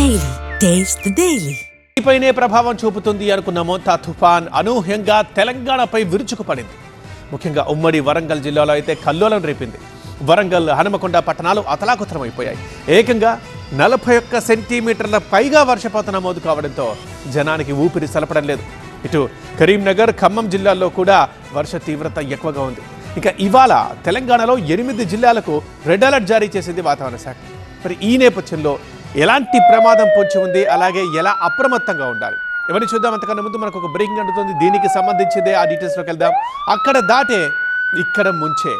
Daily taste daily పైనే ప్రభావం చూపుతుంది అనుకున్న మోంతా తుఫాన్. అనూహ్యంగా తెలంగాణపై విరుచుకుపడింది. ముఖ్యంగా ఉమ్మడి వరంగల్ జిల్లాలో అయితే కల్లోలం రేపింది. వరంగల్ హనుమకొండ పట్టణాలు అతలాకుతలమైపోయాయి. ఏకంగా నలభై ఒక్క సెంటీమీటర్ల పైగా వర్షపాతం నమోదు కావడంతో జనానికి ఊపిరి సలపడం లేదు. ఇటు కరీంనగర్ ఖమ్మం జిల్లాల్లో కూడా వర్ష తీవ్రత ఎక్కువగా ఉంది. ఇక ఇవాళ తెలంగాణలో ఎనిమిది జిల్లాలకు రెడ్ అలర్ట్ జారీ చేసింది వాతావరణ శాఖ. మరి ఈ నేపథ్యంలో ఎలాంటి ప్రమాదం పొంచి ఉంది అలాగే ఎలా అప్రమత్తంగా ఉండాలి? ఎవరిని చూద్దాం. అంతకన్నా ముందు మనకు ఒక బ్రేకింగ్ అంటుతుంది దీనికి సంబంధించిందే ఆ డీటెయిల్స్లోకి వెళ్దాం. అక్కడ దాటే ఇక్కడ ముంచే.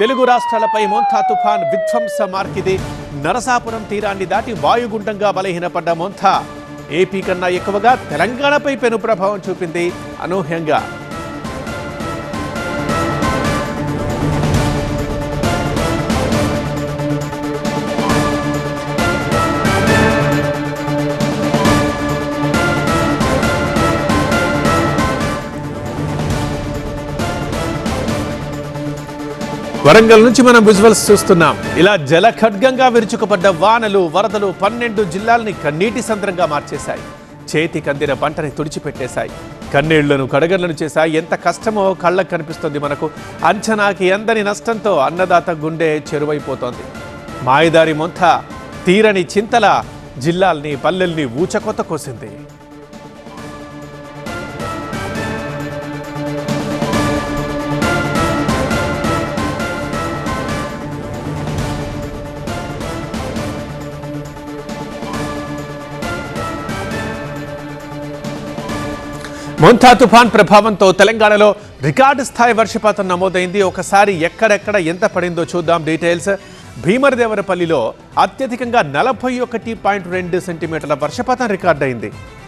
తెలుగు రాష్ట్రాలపై మోంతా తుఫాన్ విధ్వంస మార్కిది నరసాపురం తీరాన్ని దాటి వాయుగుండంగా బలహీనపడ్డ మోంతా. ఏపీ కన్నా ఎక్కువగా తెలంగాణపై పెను ప్రభావం చూపింది అనూహ్యంగా. వరంగల్ నుంచి మనం విజువల్స్ చూస్తున్నాం. ఇలా జల ఖడ్గంగా విరుచుకుపడ్డ వానలు వరదలు పన్నెండు జిల్లాల్ని కన్నీటి సంద్రంగా మార్చేశాయి. చేతికి అందిన పంటని తుడిచిపెట్టేశాయి. కన్నీళ్ళను కడగళ్ళను చేశాయి. ఎంత కష్టమో కళ్ళకు కనిపిస్తుంది మనకు. అంచనాకి ఎందని నష్టంతో అన్నదాత గుండె చెరువైపోతోంది. మాయదారి మొంత తీరని చింతల జిల్లాల్ని పల్లెల్ని ఊచకొత కోసింది. మొంతా తుఫాన్ ప్రభావంతో తెలంగాణలో రికార్డు స్థాయి వర్షపాతం నమోదైంది. ఒకసారి ఎక్కడెక్కడ ఎంత పడిందో చూద్దాం డీటెయిల్స్. భీమరదేవరపల్లిలో అత్యధికంగా నలభై ఒకటి పాయింట్ రెండు సెంటీమీటర్ల వర్షపాతం రికార్డైంది. అయింది